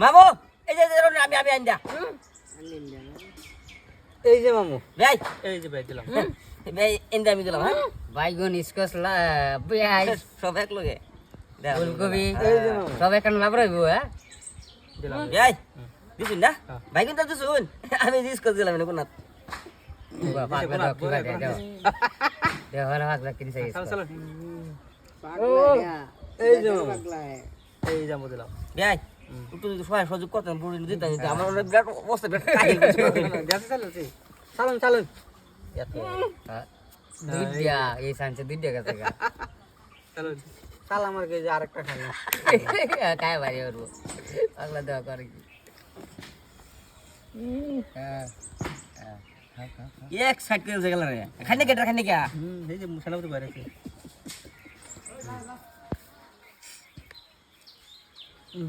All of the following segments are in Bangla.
মামু এই যে আমি আমি আইন্দা এই যে মামু। ভাই এই যে ভাই দিলাম। ভাই আমি দিলাম হ্যাঁ? বাইগুন স্কোয়াশ পেঁয়াজ সব এক লগে। ফুলকপি। এই যে মামু। সব এখানে লাভ রইব হ্যাঁ? দিলাম ভাই। দিছুন না? হ্যাঁ। ভাই দিছুন আমি জিজ্ঞেস দিলাম না কোনাত এই যে মামু। এই যে মামু দিলাম। ভাই। একটু যদি সহায় সহযোগ করতেন পুরো দিতাম আমার অনেক বিরাট অবস্থা বিরাট হ্যাঁ, চালুন চালুন। হ্যাঁ। দুইটা এই সানছে দুইটা কাছে চালুন। চাল আমার যে আরেকটা খাই। কায় বাড়ি ওর পাগলা দেওয়া করে হ্যাঁ, এক সাইড করে গেল রে খাইনে কেটে খাইনে এই যে মুসালা তো বাইরে আছে। হুম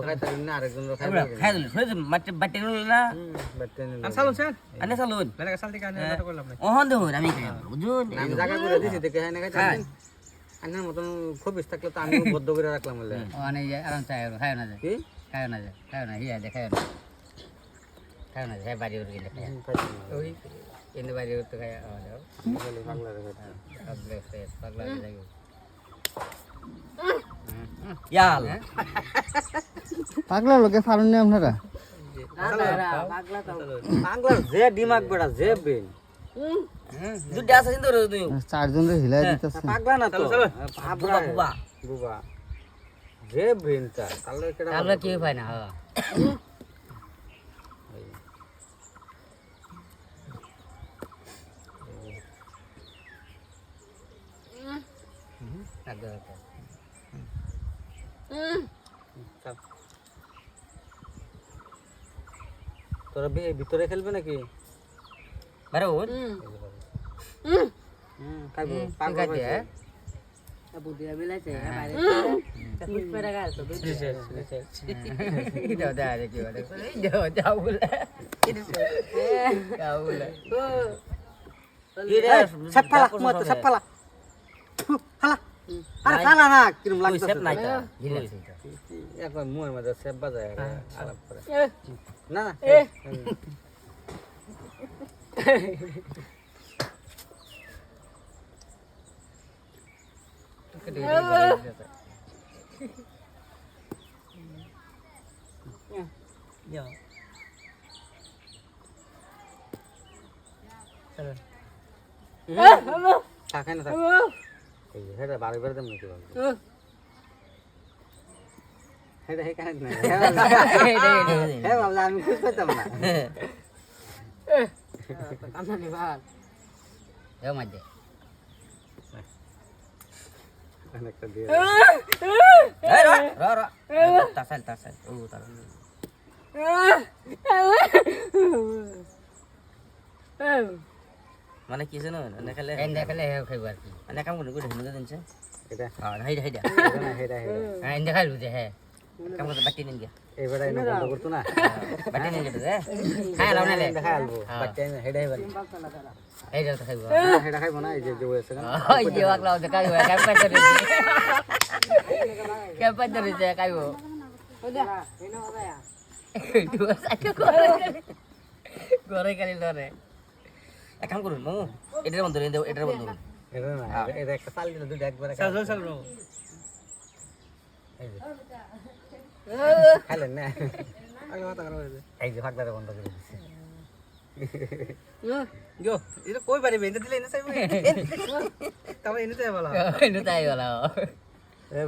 খাইতে পারি না আরেকজনও খাইতে পারি না। হুম, বাড়তে নিলে। বেলা সাল থেকে আনে নাটক করলাম না আমি হ্যাঁ পারেন। আন্নার মতন খবিস থাকলে তো আমি বদ্ধ করে রাখলাম বলে যে আরাম চাই খায় না যায় কি খায় না যায় খায় না হিয়া যায় না খায় না যায় বাড়ি ওর গেলে না। ওই কিন্তু বাড়ি ওর তো খায় আমাদের বলে পাগলা পাগলা লোকে ফারুন নি আপনারা যে দিমাগ বেড়া যে চারজন হিলাই দিতেছে পাগলা না তো বুবা, বুবা। বুবা যে বেনটা তাহলে কেডা আমরা কেউ পাই না হ্যাঁ চাপ। তোরা বে- ভিতরে খেলবে নাকি হুম, খাইবো। পাগল খাইতে, হয়েছে। হ্যাঁ? Daw da da kiwa da. Daw daw bula. Daw bula. এই, সাপ ফালা, মুয়া তো, সাপ ফালা। থু, ফালা। আরে ফালা না, কিরম লাগতেছে তো। Gila sih. একবার মুয়ের মধ্যে সেপ বাজায় আর আলাপ করে। না না হুম। থাক, এনে থাক। এই যে, হেটা বাড়ি বাড়ি দেব নাকি বলতো? হেটা হেখানে না। হ্যাঁ বাবলা, আমি খুঁজ পেতাম না. অনেকটা দিয়ে tasal. Oh. মানে কি জানো এনে খেলে kale he khai bar ki. এনে কাম করে গুড হিন্দু দিনছে এটা হ্যাঁ হাইডা হাইডা না, হেটা হেটা Ha enda khai luje he. কাম করে বাটি নিন গিয়া এবারে এনে বন্ধ করতো না বাটি নিন গিয়া রে law na le. দেখা আলবো বাচ্চা এনে হেডাই বাড়ি Hey daw khai bar. হেডা খাইবো না এই যে যে হয়েছে না Oh, je wak law de khai bar. Kai pa tere. Kai pa tere je khai bo. Dua satu gore এক কাম করুন মামু এটার বন্ধ রেন এটার বন্ধ এটা না এটা- এটা একটা চাল দিলে দুটো একবারে খাইলেন না? এই যে ফাঁকদারে বন্ধ করে দিচ্ছে গো এটা কই পারিবে এটা দিলে এনে চাইবে? তবে এনে চাই বলা। Ini tayo wala.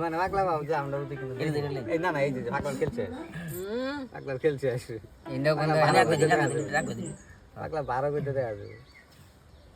মানে বাবু যে আমরা কিন্তু- এনে এই না না এই যে যে খেলছে। পাগলা খেলছে। আসবে Indo kondo. রাখবে দিন রাখবে দিন রাখবে বারো করতে দেয় আসবে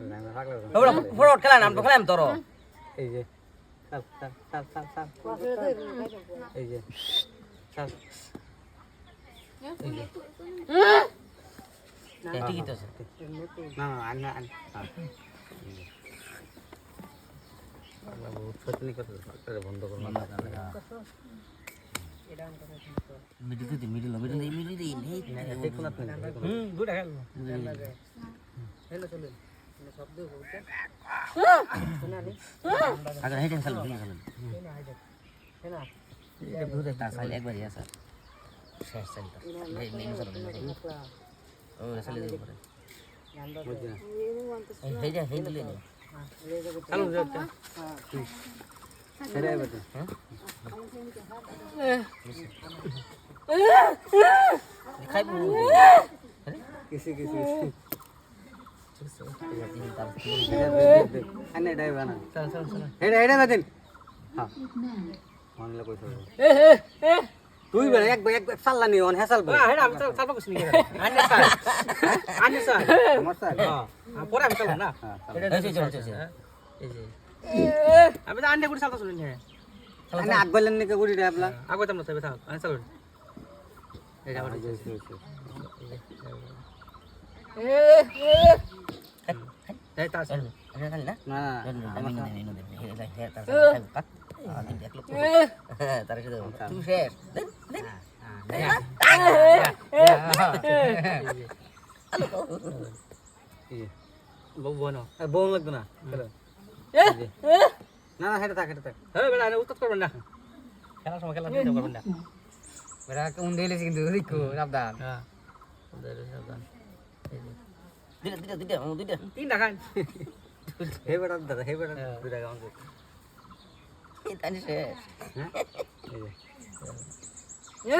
না আমি থাকলে ওরা বড় খেলা নাম তো খেলাম তোর এই যে চাল চাল চাল চাল চাল এই যে। চাল ঠিকই তো আছে। না না আন না আন। সত্যি কথা বন্ধ করুন মিডিল দিতে মিডিল মিডিল এই মিডিল এই নেই দেখুন আপনি। হুম গুড খেল আগে হেঁটে খেলো হেঁটে খেলো তার সাইল একবারই আছে শেষ সাইলটা এই নেই চলো ও সাইলে দেবো পরে এই হেঁটে হেঁটে দিলে নি চালু যাচ্ছে তুই বেড়ে এক এক সাল্লা নি অন হেসাল বল হেডা আমি চাল চালবা কিছু নিয়ে আনে স্যার আনে স্যার আমার স্যার হ্যাঁ পরে আমি চালাম না হ্যাঁ এই যে এই যে আমি তো আন্ডে করে চালতা শুনি হ্যাঁ আনে আগ বলেন নি কে গুড়ি ডাবলা আগে তো আমরা তবে থাক আমি চালুন এটা আমার এই তা আছে এটা খালি না না আমি নেই নেই নেই হে হে হে তার খাইবো কাট আমি দেখল হ্যাঁ হ্যাঁ দিটা দিটা দিটা দিটা তিনটা খান হে বেটা দাদা হে বেটা দুই টাকা আমাকে তানি শেষ এই যে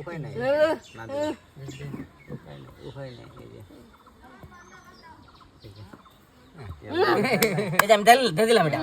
উপায় নাই উপায় নাই এই এই এই যে আমি দিলাম এটা